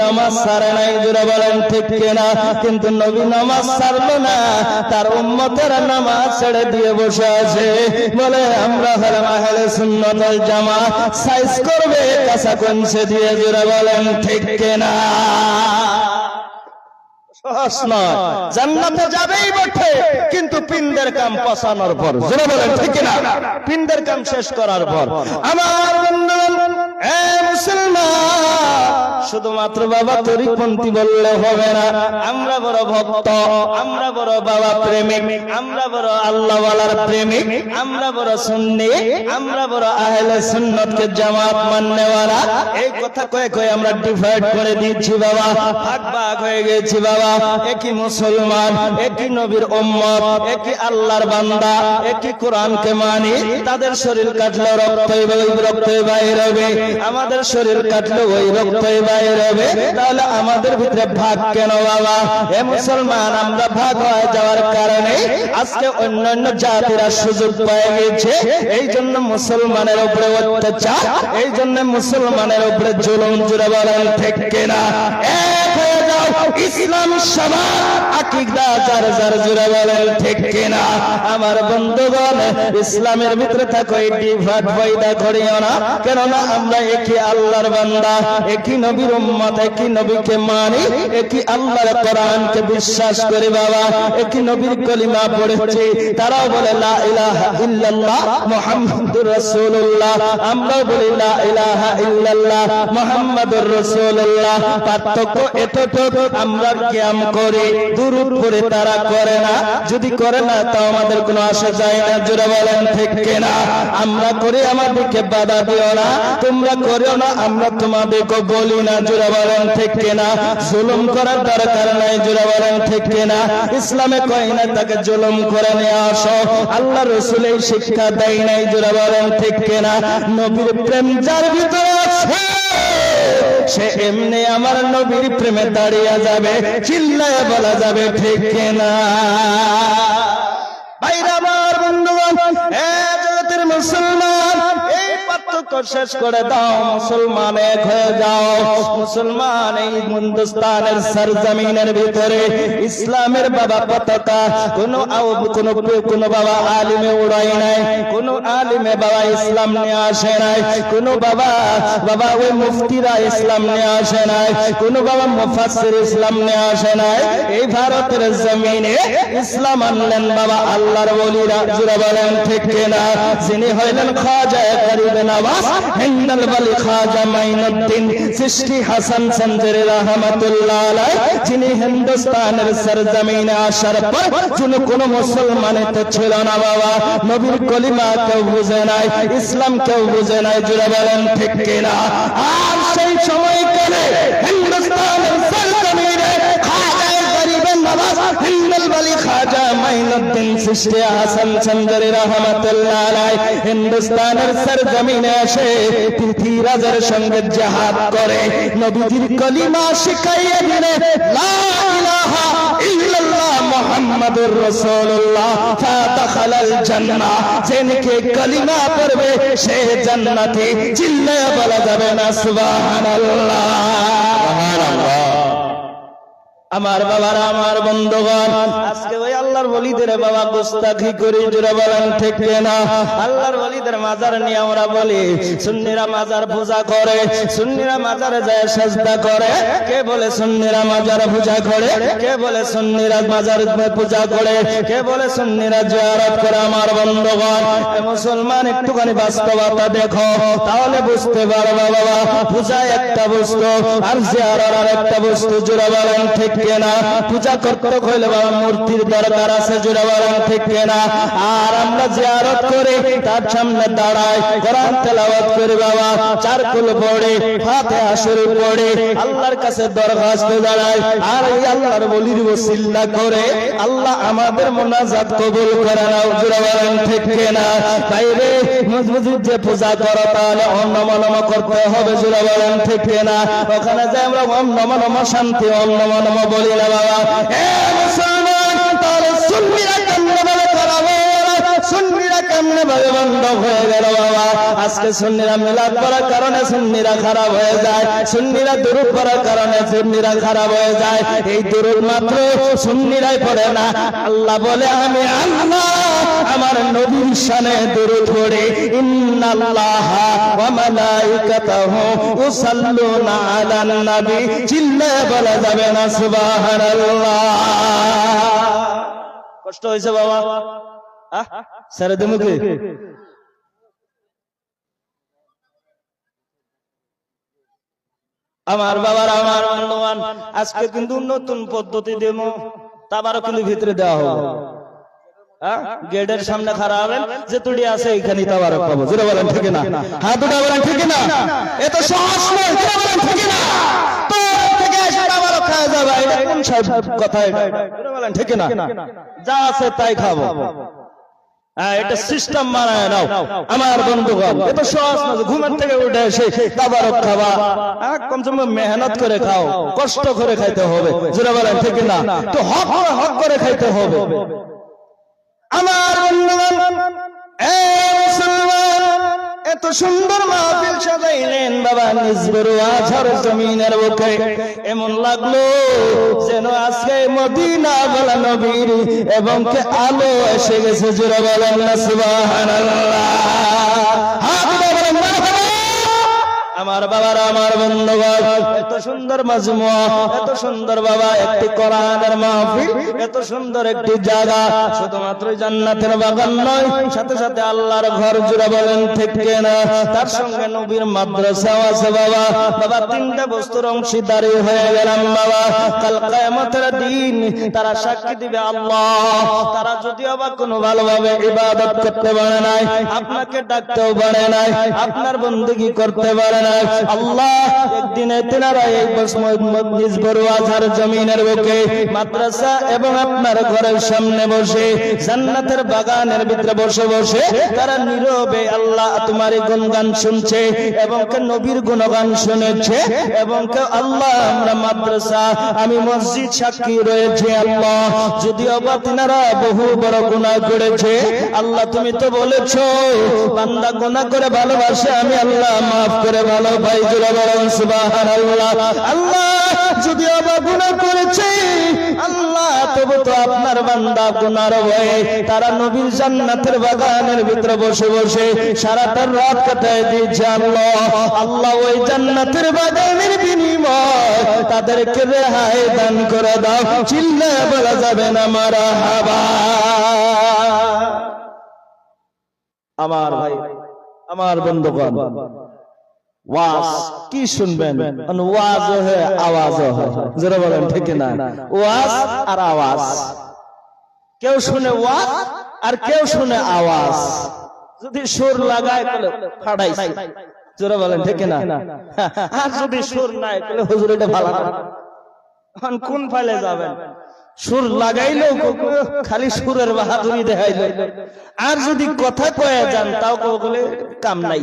নামাজ কিন্তু নবী নামাজ সারলো না, তার উম্মতের নামাজ ছেড়ে দিয়ে বসে আছে। বলে, আমরা হলাম আহলে সুন্নতুল জামা সাইজ করবে, কাঁচা কনসে দিয়ে জুড়ে বলেন ঠিক কিনা? শুধুমাত্র বাবা তরিপন্থী বললে হবে না। আমরা বড় ভক্ত, আমরা বড় বাবা প্রেমিক, আমরা বড় আল্লাহওয়ালার প্রেমিক, আমরা বড় সুন্নি, আমরা বড় আহলে সুন্নতকে জামাত মাননেওয়ালা এই কথা কয়ে কয়ে আমরা ডিভাইড করে দিচ্ছি বাবা হয়ে গেছি বাবা। একই মুসলমান একই নবীর উম্মত একই আল্লাহর বান্দা একই কোরআনকে মানি তাদের শরীর কাটলে রক্তই ওই রক্তই বাইর হবে আমাদের শরীর কাটলে ওই রক্তই বাইর হবে তাহলে আমাদের ভিতরে ভাগ কেন বাবা এ মুসলমান আমরা ভাগ হয়ে যাওয়ার কারণে আজকে অন্যান্য জাতিরা সুযোগ পেয়ে গেছে এই জন্য মুসলমানের উপরে অত্যাচার এই জন্য মুসলমানের উপরে জুলুম জুড়ে বলেন ঠিক কিনা হয়ে ইসলাম সবার আকিদা বলেন, ঠিক কিনা? আমার বন্ধুগণ, ইসলামের ভিতরে থাকো করিও না। কেননা আমরা একই আল্লাহর বান্দা, একই নবীর উম্মত, একই নবীকে মানি, একই আল্লাহর কোরআনকে বিশ্বাস করি বাবা, একই নবীর কলিমা পড়েছি। তারাও বলে, লা ইলাহা ইল্লাল্লাহ মুহাম্মাদুর রাসূলুল্লাহ। আমরাও বলি, লা ইলাহা ইল্লাল্লাহ মুহাম্মাদুর রাসূলুল্লাহ। পার্থক্য এতটুকু আমরা কিয়াম করি, দুরূদ পড়ে তারা করে না। যদি করে না, তাও আমাদের কোনো আসা যায় না। জোরে বলেন, ঠিক কিনা? আমরা করি আমাদেরকে বাধা দিও না। তোমরা করিও না, আমরা তোমাদেরকে বলি না। জোরে বলেন, ঠিক কিনা? জুলুম করার দরকার নাই। জোরে বলেন, ঠিক কিনা? ইসলামে কয় না, তাকে জুলুম করে নিয়ে আসো। আল্লাহ রসুল এই শিক্ষা দেয় নাই। জোরে বলেন, ঠিক কিনা? নবীর প্রেম যার ভিতরে আছে সে এমনি আমার নবীর প্রেমে দাঁড়িয়ে যাবে, চিল্লায় বলা যাবে, ঠিক না বাইরে আমার বন্ধুগণ, এ জগতের মুসলমান পার্থক্য শেষ করে দাও, মুসলমান এক হয়ে যাও। মুসলমান এই হিন্দুস্তানের সরজমিনের ভিতরে ইসলামের বাবা পতাকা, কোন কোন কোন বাবা আলিমে উড়াই নাই, কোন আলিমে বাবা ইসলাম নিয়ে আসে নাই, কোন বাবা বাবা ওই মুফতিরা ইসলাম নিয়ে আসে নাই, কোন বাবা মুফাসসির ইসলাম নিয়ে আসে নাই। এই ভারতের জমিনে ইসলাম আনলেন বাবা আল্লাহর ওলিরা জুড়ে বলেন, ঠিক কিনা? যিনি হইলেন খাজা গরিব নওয়াজ হেন্দাল বালি খাজা সৃষ্টি হাসান আলাই যিনি হিন্দুস্তানের সরজমিনে আসার পর যিনি কোন মুসলমানে তো ছিল না বাবা। নবীর কলিমা কেউ বুঝে নাই, ইসলাম কেউ বুঝে নাই, জুড়ে বলেন ঠিক কিনা? আর সেই সময়কালে হিন্দাল বলি খাজা মাইনুদ্দিন সৃষ্টি হাসান চন্দ্র রহমতুল্লাহ আলাই হিন্দুস্তানের সরজমিনে এসে পৃথিবীরাজের সঙ্গে জাহাদ করে। নবীজির কলিমা শিখাইয়ে দিলে সে বলা যাবে না সুবহানাল্লাহ। আমার বাবার আমার বন্ধুগণ আজকে আল্লাহর বলিদের বাবা গুস্তাখি করি জুড়ে বলেন, ঠিক না আল্লাহর বলিদের মাজার নিয়ে আমরা বলি, সুন্নিরা মাজার পূজা করে, সুন্নিরা মাজারে যায় সাজদা করে। কে বলে সুন্নিরা মাজার পূজা করে? কে বলে সুন্নিরা মাজার পূজা করে? কে বলে সুন্নিরা জিয়ারত করে আমার বন্ধুগণ? মুসলমান, একটুখানি বাস্তবতা দেখো, তাহলে বুঝতে পারবা বাবা, পূজা একটা বস্তু, আর জিয়ারত আর একটা বস্তু জুড়ে বলেন, ঠিক কিনা? পূজা করতে হইলে বাবা মূর্তির দরকার কিনা আর আমরা তার সামনে দাঁড়াই। কোরআন তেলাওয়াত করে বাবা। চার কুল পড়ে পড়ে। আল্লাহর কাছে দরখাস্ত দাঁড়াই। আর এই আল্লাহর বলির ওসিল্লা করে আল্লাহ আমাদের মোনাজাত কবুল করে নাও জুড়ে বলেন ঠিক কিনা তাই রে মজবুত যে পূজা করো তাহলে ওম নমঃ নমঃ করতে হবে জুড়ে বলেন কিনা ওখানে যে আমরা ওম নমঃ নমঃ শান্তি ওম নমঃ নমঃ বলি না বাবা। মুসলমান! কেমনে ভাবে বন্ধ হয়ে গেল বাবা। আজকে সুন্নিরা মিলাদ করার কারণে সুন্নিরা খারাপ হয়ে যায়। সুন্নিরা দুরুদ করার কারণে সুন্নিরা খারাপ হয়ে যায়। এই দুরুদ মাত্র সুন্নিরাই পড়ে না। আল্লাহ বলে, আমি আল্লাহ, আমার নবীর শানে দুরুদ পড়ে। ইন্নাল্লাহ ওয়া মালাইকাতাহু ইউসাল্লুনা আলান নবী। চিল্লায়ে বলা যাবে না, সুবহানাল্লাহ। কষ্ট হয়েছে বাবা। আহ? কি আমার বাবার আমার বন্ধুবান আজকে কিন্তু নতুন পদ্ধতি দেব তারপরও কিন্তু ভিতরে দেওয়া হবে। হ্যাঁ? গেটের সামনে খারাপ হবেন যে তুড়ি আছে এইখানে তাবার পাবো। যেটা বলেন, ঠিক না? হ্যাঁ দুটা বলেন, ঠিক না? এত সহজ নয় যেটা বলেন, ঠিক না? কথা এটা? বলেন, ঠিক না? যা আছে তাই খাব। হ্যাঁ এটা সিস্টেম মানায় নাও। আমার বন্ধুগণ এত সহজ না ঘুমের থেকে উঠে এসে খাবার খাবা কমসে কম মেহনত করে খাও কষ্ট করে খাইতে হবে। যেটা বলেন ঠিক না তো হক করে হক করে খাইতে হবে। আমার বন্ধুগণ এ মুসলমান এত সুন্দর মাহফিল সাজাইলেন বাবা নিজবর আঝার জমিনের বুকে। এমন লাগল যেন আজকে মদিনা বলা নবীর এবং কে আলো এসে গেছে, জোরে বলেন না, সুবহানাল্লাহ হাত তুলে বলেন মারহাবা। আমার বাবার, আমার বন্ধুগণ, এত সুন্দর মাজমুয়া এত সুন্দর বাবা, একটি কোরআনের মাহফিল, এত সুন্দর একটি জায়গা, শুধুমাত্র জান্নাতের বাগান নয়, সাথে সাথে আল্লাহর ঘর জুড়ে বলেন, ঠিক না তার সঙ্গে নবীর মাদ্রাসাও আছে বাবা। বাবা, তিনটা বস্তুর অংশীদারি হয়ে গেলাম বাবা। কাল কিয়ামতের দিন তারা সাক্ষী দিবে, আল্লাহ, তারা যদি আবার কোনো ভালোভাবে ইবাদত করতে পারে নাই, আপনাকে ডাকতেও পারে নাই, আপনার বন্দুকি করতে পারে নাই আল্লাহ একদিনে তেনারা এই নিজ বড়ুয়াঝার জমিনের বুকে মাদ্রাসা এবং আপনার ঘরের সামনে বসে, জান্নাতের বাগানের ভিতরে বসে বসে তারা নীরবে আল্লাহ তোমার শুনছে এবং কে নবীর গুণগান শুনেছে এবং কে আল্লাহ আমরা মাদ্রাসা, আমি মসজিদ সাক্ষী রয়েছে আল্লাহ। যদিও বা তিনারা বহু বড় গুনাহ করেছে, আল্লাহ তুমি তো বলেছ, বান্দা গুনাহ করে ভালোবাসে, আমি আল্লাহ মাফ করে ভালো ভাই জুড়ে বলেন সুবহানাল্লাহ। যদিও বা গুনাহ করেছে, আল্লাহ তবু তো আপনার বান্দা গুনার ভয়ে তারা নবীর জান্নাতের বাগানের ভিতরে বসে বসে রাত কাটায় দিয়েছে আল্লাহ। আল্লাহ ওই জান্নাতের বাগানের বিনিময় তাদেরকে রেহাই দান করে দাও। চিল্লা বলা যাবে না, মারা হাবা। আমার ভাই, আমার সুর না আর যদি লাগাইলো খালি সুরের বাহাদুরি দেখাইলো। আর যদি কথা কয়ে যান, তাও বলে কাম নাই।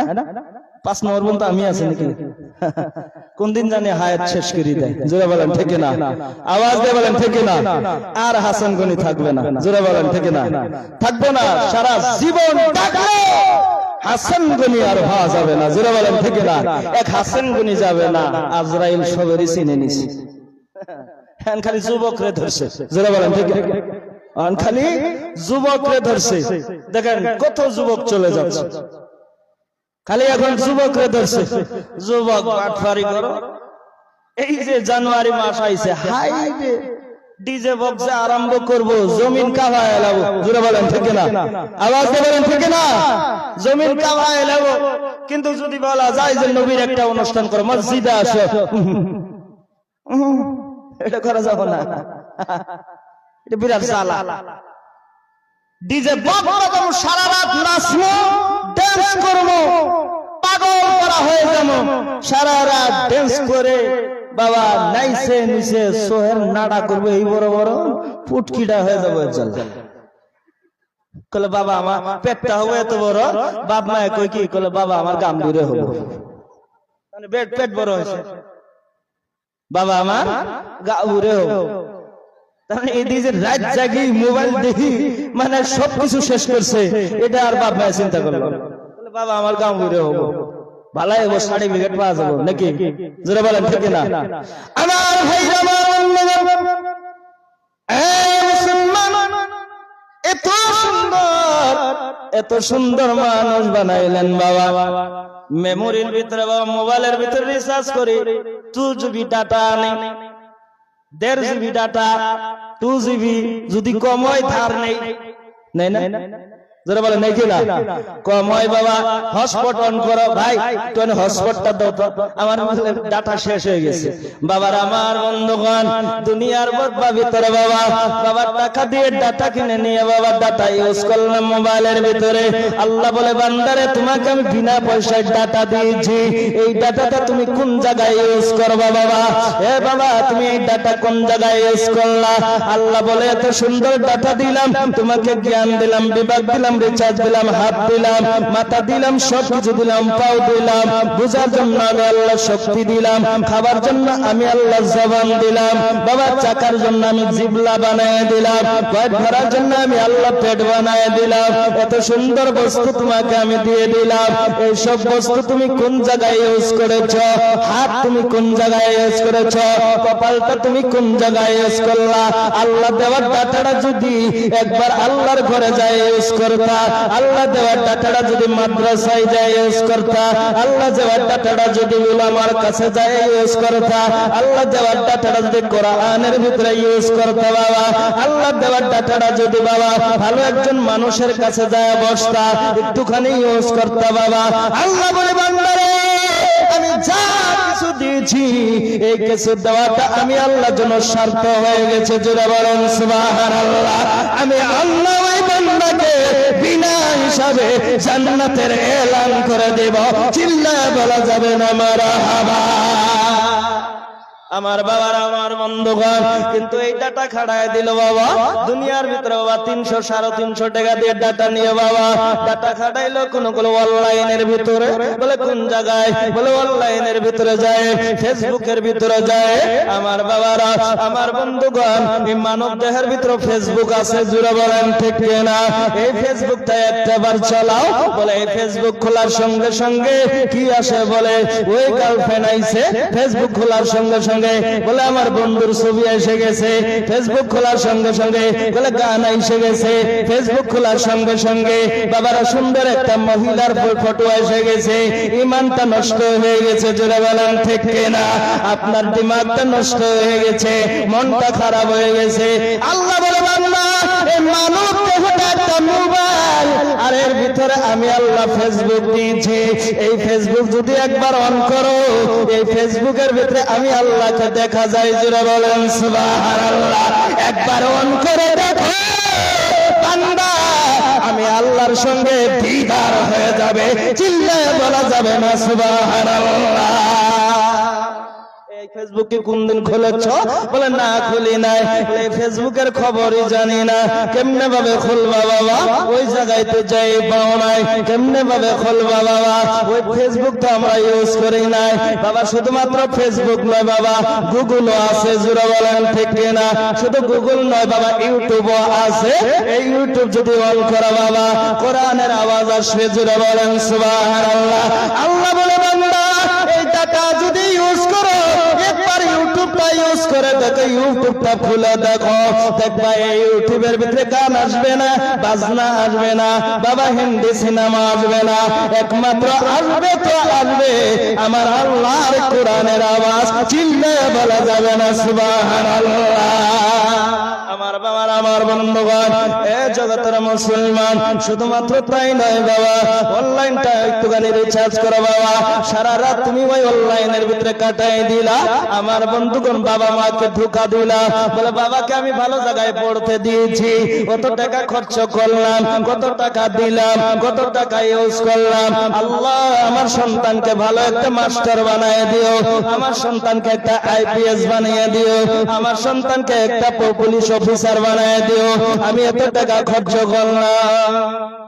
হ্যাঁ না পাঁচ নম্বর পর্যন্ত আমি আছি নাকি কোন দিন জানি হায়াত শেষ করে দেয় জোরে বলেন ঠিক না আওয়াজ দিয়ে বলেন ঠিক না আর হাসান গনি থাকবে না জোরে বলেন ঠিক না থাকবে না সারা জীবন থাকলে হাসান গনি আর হওয়া যাবে না জোরে বলেন ঠিক না এক হাসান গনি যাবে না আজরাইল সবেরই চিনে নিছি এখন খালি যুবক রে ধরছে জোরে বলেন ঠিক খালি যুবকরে ধরছে দেখেন কত যুবক চলে যাচ্ছে। খালি এখন যুবকরে ধরছে। যুবক বাটফারি করো। এই যে জানুয়ারি মাস আইছে, হাই ডিজে বক্সে আরম্ভ করব, জমিন কাভায় এলাবো। জুড়ে বলেন, ঠিক না আওয়াজ দিয়ে বলেন, ঠিক না জমিন কাভায় এলাবো। কিন্তু যদি বলা যায় যে নবীর একটা অনুষ্ঠান করো, মসজিদে আসো। এটা করা যাবে না। এটা বিরাট জ্বালা। ডিজে বক্স সারা রাত নাচবো ড্যান্স করব। পাগল করা হয়ে যাব। সারা রাত ড্যান্স করে। বাবা নাইসে নিচে সোহের নাড়া করবে। এই বড় বড় পুটকিটা হয়ে যাবে চল কলে বাবা আমার পেটটা হবে এত বড়। বাপ মায়ে কই কি? কলে বাবা আমার গাম দূরে হব। পেট পেট বড় হয়েছে। বাবা আমার গা উড়ে হব। তাহলে এই যে রাত জাগি মোবাইল দেখি মানে সবকিছু শেষ করছে এটা আর বাপ মায়ের চিন্তা করল বাবা আমার গাম ঘুরে হব। ভালাই হব পাওয়া যাব নাকি? জোরে বলেন ঠিক না আমার ভাই এত সুন্দর এত সুন্দর মানুষ বানাইলেন বাবা। মেমোরির ভিতরে বাবা মোবাইলের ভিতরে রিসার্চ করি টু জিবি ডাটা নেই দেড় জিবি ডাটা টু জিবি যদি কম হয় ধার নেই। নেই না? যারা বলে নেই কিনা কম বাবা হটস্পট অন করো। ভাই তুমি হটস্পটটা দাও তো। আমার ডাটা শেষ হয়ে গেছে। বাবার আমার বন্ধুগণ দুনিয়ার বদবা ভিতরে বাবা। বাবার টাকা দিয়ে ডাটা কিনে নিয়ে বাবা ডাটা ইউজ করলাম মোবাইলের ভিতরে। আল্লাহ বলে বান্দারে তোমাকে আমি বিনা পয়সায় ডাটা দিয়েছি। এই ডাটাটা তুমি কোন জায়গায় ইউজ করবা বাবা? এ বাবা তুমি এই ডাটা কোন জায়গায় ইউজ করলা? আল্লাহ বলে এত সুন্দর ডাটা দিলাম তোমাকে জ্ঞান দিলাম বিভাগ দিলাম। রিচার্জ দিলাম, হাত দিলাম, মাথা দিলাম সব কিছু দিলাম, পাও দিলাম, বোঝার জন্য আমি আল্লাহ শক্তি দিলাম, খাবার জন্য আমি আল্লাহ জবান দিলাম, বাবা চাকার জন্য আমি জিবলা বানায় দিলাম পেট ভরার জন্য আমি আল্লাহ পেট বানায় দিলাম, এত সুন্দর বস্তু তোমাকে আমি দিয়ে দিলাম এই সব বস্তু তুমি কোন জায়গায় ইউজ করেছ, হাত তুমি কোন জায়গায় ইউজ করেছ, কপালটা তুমি কোন জায়গায় ইউজ করলা, আল্লাহ দেওয়ার ডাটাটা যদি একবার আল্লাহর ঘরে যায় ইউজ করতা, আল্লাহ দেওয়ার ডাটাটা যদি মাদ্রাসায় যায় ইউজ করতা, আল্লাহ দেওয়ার ডাটাটা যদি উলামার কাছে যায় ইউজ করতা, আল্লাহ দেওয়ার ডাটাটা যদি কোরআনের ভিতরে ইউজ করতা বাবা, আল্লাহ দেওয়ার ডাটাটা যদি বাবা ভালো একজন মানুষের কাছে যায় বসতা, একটুখানি ইউজ করতা বাবা, আল্লাহ বলে, বান্দারে, আমি যা কিছু দিয়েছি, এই কিছু দেওয়াটা আমি আল্লাহ জন্য স্বার্থ হয়ে গেছে। জোরে বলেন, সুবহানাল্লাহ। আমি আল্লাহ ওই বান্দাকে বিনা হিসাবে জান্নাতের এলান করে দেব। চিল্লায় বলা যাবে না মারহাবা। আমার বাবার আমার বন্ধুগণ, কিন্তু এই ডাটা খাড়ায় দিল বাবা। দুনিয়ার ভিতরে বাবা, তিনশো সাড়ে তিনশো টাকা দিয়ে ডাটা নিয়ে বাবা। ডাটা খাটাইলো কোন অনলাইনের ভিতরে, বলে কোন জায়গায়? বলে অনলাইনের ভিতরে যায়, ফেসবুকের ভিতরে যায়। আমার বাবারা, আমার বন্ধুগণ, এই মানব দেহের ভিতরে ফেসবুক আছে, জুড়ে বলেন, ঠিক না? এই ফেসবুকটা একটা বার চালাও, বলে এই ফেসবুক খোলার সঙ্গে সঙ্গে কি আসে বলে? ওই গার্লফ্রেন্ড আইছে, ফেসবুক খোলার সঙ্গে সঙ্গে বলে আমার বন্ধুর ছবি এসে গেছে। ফেসবুক খোলার সঙ্গে সঙ্গে, বলে গান এসে গেছে। ফেসবুক খোলার সঙ্গে সঙ্গে, বাবারা সুন্দর একটা মহিলার ফটো এসে গেছে। ইমানটা নষ্ট হয়ে গেছে, জোরে বলেন, ঠিক না আপনার দিমাগটা নষ্ট হয়ে গেছে, মনটা খারাপ হয়ে গেছে। আল্লাহ বলে বাংলা এই মানব দেহটা একটা মোবাইল আর এর ভিতরে আমি আল্লাহ ফেসবুক দিয়েছি। এই ফেসবুক যদি একবার অন করো, এই ফেসবুকের ভিতরে আমি আল্লাহকে দেখা যায় জুড়ে বলেন একবার অন করে দেখো আমি আল্লাহর সঙ্গে দিদার হয়ে যাবে, চিল্লায় বলা যাবে না, সুবহানাল্লাহ। এই ফেসবুকে কোন দিন খুলেছ? বলে, না, খুলি নাই। বলে, ফেসবুকের খবরই জানি না। কেমনে ভাবে খুলবা বাবা? ওই জায়গায় যাই পাও নাই। কেমনে ভাবে খুলবা বাবা? ওই ফেসবুক তো আমরা ইউজ করি নাই। বাবা, শুধুমাত্র ফেসবুক নয় বাবা গুগলও আছে, জুড়ে বলেন, ঠিক না? শুধু গুগল নয় বাবা ইউটিউবও আছে। এই ইউটিউব যদি অন করা বাবা, কোরআনের আওয়াজ আসবে, জুড়ে বলেন, সুবহানাল্লাহ। আল্লাহ বলে, বান্দা, এই টাকা যদি ইউজ করো ইউটিউবটা ইউজ করে দেখো ইউটিউবটা খুলে দেখো। দেখবা এই ইউটিউবের ভিতরে গান আসবে না, বাজনা আসবে না, বাবা হিন্দি সিনেমা আসবে না। একমাত্র আসবে তো আসবে। আমার আল্লাহর কোরআনের আওয়াজ চিল্লে বলা যাবে না, সুবহানাল্লাহ। আমার বন্ধুগণ বাবা, অনলাইনটা একটুখানি মাকে ধোকা দিলা, বলে, বাবাকে আমি ভালো জায়গায় পড়তে দিয়েছি, কত টাকা খরচ করলাম, কত টাকা দিলাম, কত টাকা ইউজ করলাম। আল্লাহ, আমার সন্তানকে ভালো একটা মাস্টার বানায় দিও, আমার সন্তানকে একটা আইপিএস বানিয়ে দিও, আমার সন্তানকে একটা পুলিশ অফিসার বানায় দিও। আমি এত টাকা খরচ করলাম।